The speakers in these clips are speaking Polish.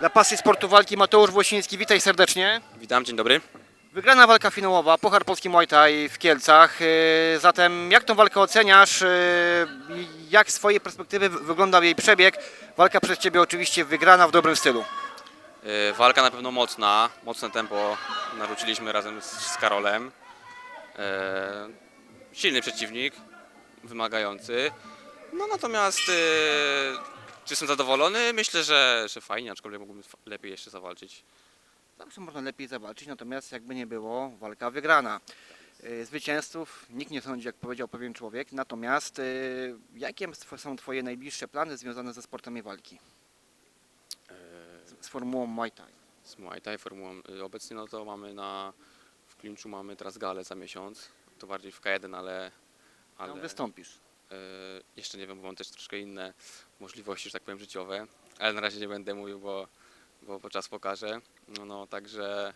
Dla pasji sportu walki Mateusz Włosiński, witaj serdecznie. Witam, dzień dobry. Wygrana walka finałowa, Puchar Polski Muay Thai w Kielcach. Yy, Zatem jak tą walkę oceniasz? I Jak z Twojej perspektywy wy- wyglądał jej przebieg? Walka przez Ciebie oczywiście wygrana w dobrym stylu. E, Walka na pewno mocna, mocne tempo narzuciliśmy razem z Karolem. Silny przeciwnik, wymagający. No natomiast e, czy jestem zadowolony? Myślę, że, że fajnie, aczkolwiek mógłbym lepiej jeszcze zawalczyć. Zawsze można lepiej zawalczyć, natomiast jakby nie było, walka wygrana. Yy, Zwycięzców nikt nie sądzi, jak powiedział pewien człowiek. Natomiast yy, jakie są Twoje najbliższe plany związane ze sportami walki? E, Z formułą Muay Thai. Z Muay Thai formułą. Obecnie no to mamy na, w klinczu mamy teraz galę za miesiąc. To bardziej w K1, ale... ale... Tam wystąpisz. E, Jeszcze nie wiem, bo mam też troszkę inne możliwości, że tak powiem, życiowe, ale na razie nie będę mówił, bo, bo, bo czas pokaże. No, no także,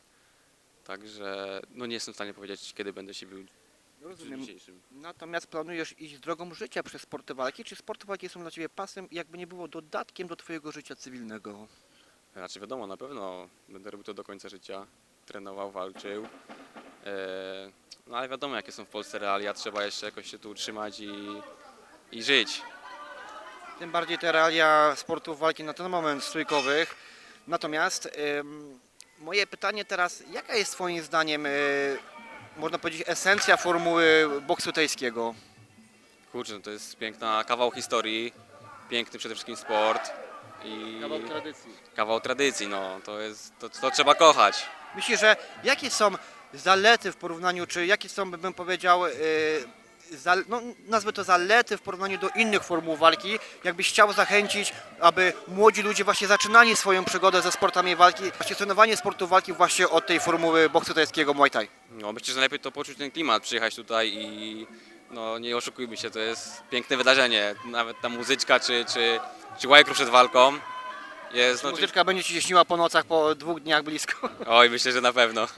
także no nie jestem w stanie powiedzieć, kiedy będę się bił Rozumiem. dzisiejszym. Natomiast planujesz iść drogą życia przez sporty walki? Czy sporty walki są dla Ciebie pasem i jakby nie było dodatkiem do Twojego życia cywilnego? Znaczy wiadomo, na pewno będę robił to do końca życia, trenował, walczył. E, no ale wiadomo, jakie są w Polsce realia, trzeba jeszcze jakoś się tu utrzymać i, i żyć. Tym bardziej te realia sportów walki na ten moment stójkowych. Natomiast ym, moje pytanie teraz, jaka jest Twoim zdaniem, y, można powiedzieć, esencja formuły boksu tajskiego? Kurczę, no to jest piękna kawał historii, piękny przede wszystkim sport. I... tradycji. kawał tradycji, no to jest, to, to trzeba kochać. Myślisz, że jakie są zalety w porównaniu, czy jakie są, bym powiedział, yy, no, nazwę to zalety w porównaniu do innych formuł walki? Jakbyś chciał zachęcić, aby młodzi ludzie właśnie zaczynali swoją przygodę ze sportami walki, właśnie trenowanie sportu walki właśnie od tej formuły boksu tajskiego Muay Thai. No myślę, że najlepiej to poczuć ten klimat, przyjechać tutaj i no nie oszukujmy się, to jest piękne wydarzenie. Nawet ta muzyczka czy, czy, czy przed walką jest, no, Muzyczka będzie Ci się śniła po nocach, po dwóch dniach blisko. oj myślę, że na pewno.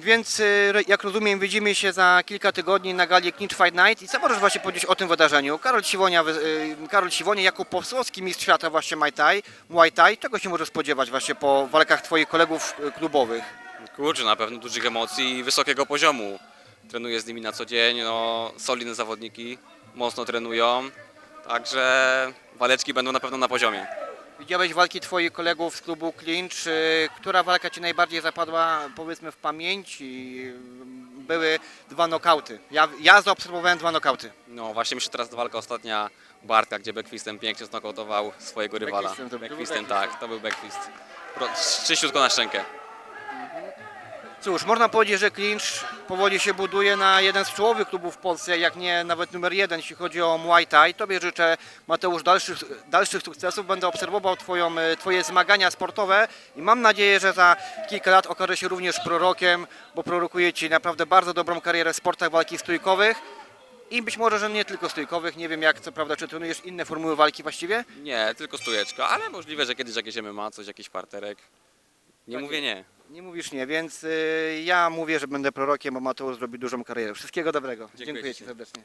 Więc yy, jak rozumiem, widzimy się za kilka tygodni na gali Clinch Fight Night. I co możesz właśnie powiedzieć o tym wydarzeniu? Karol Siwonia, wy- yy, Karol Siwonia Jakub Powsowski, mistrz świata właśnie Muay Thai, Muay Thai. Czego się możesz spodziewać właśnie po walkach Twoich kolegów yy, klubowych? Kurczę, na pewno dużych emocji i wysokiego poziomu. Trenuję z nimi na co dzień, no solidne zawodniki, mocno trenują, także waleczki będą na pewno na poziomie. Widziałeś walki Twoich kolegów z klubu Clinch. Yy, Która walka Ci najbardziej zapadła powiedzmy w pamięć? I, yy, Były dwa nokauty. Ja, ja zaobserwowałem dwa nokauty. No właśnie myślę teraz walka ostatnia Bartka, gdzie Beckfistem pięknie znokautował swojego rywala. Backfistem to był- Backfistem, backfist. tak, to był Backfist. Pro- Czyściutko na szczękę. Cóż, można powiedzieć, że Clinch powoli się buduje na jeden z czołowych klubów w Polsce, jak nie nawet numer jeden, jeśli chodzi o Muay Thai. Tobie życzę, Mateusz, dalszych, dalszych sukcesów. Będę obserwował twoją, e, Twoje zmagania sportowe i mam nadzieję, że za kilka lat okaże się również prorokiem, bo prorokuje Ci naprawdę bardzo dobrą karierę w sportach walki stójkowych. I być może, że nie tylko stójkowych, nie wiem jak, co prawda, czy trenujesz inne formuły walki właściwie? Nie, tylko stujeczka, ale możliwe, że kiedyś jakieś MMA, coś, jakiś parterek. Nie Tak mówię nie. Nie mówisz nie, więc y, ja mówię, że będę prorokiem, bo Mateusz zrobi dużą karierę. Wszystkiego dobrego. Dziękuję. Ci serdecznie.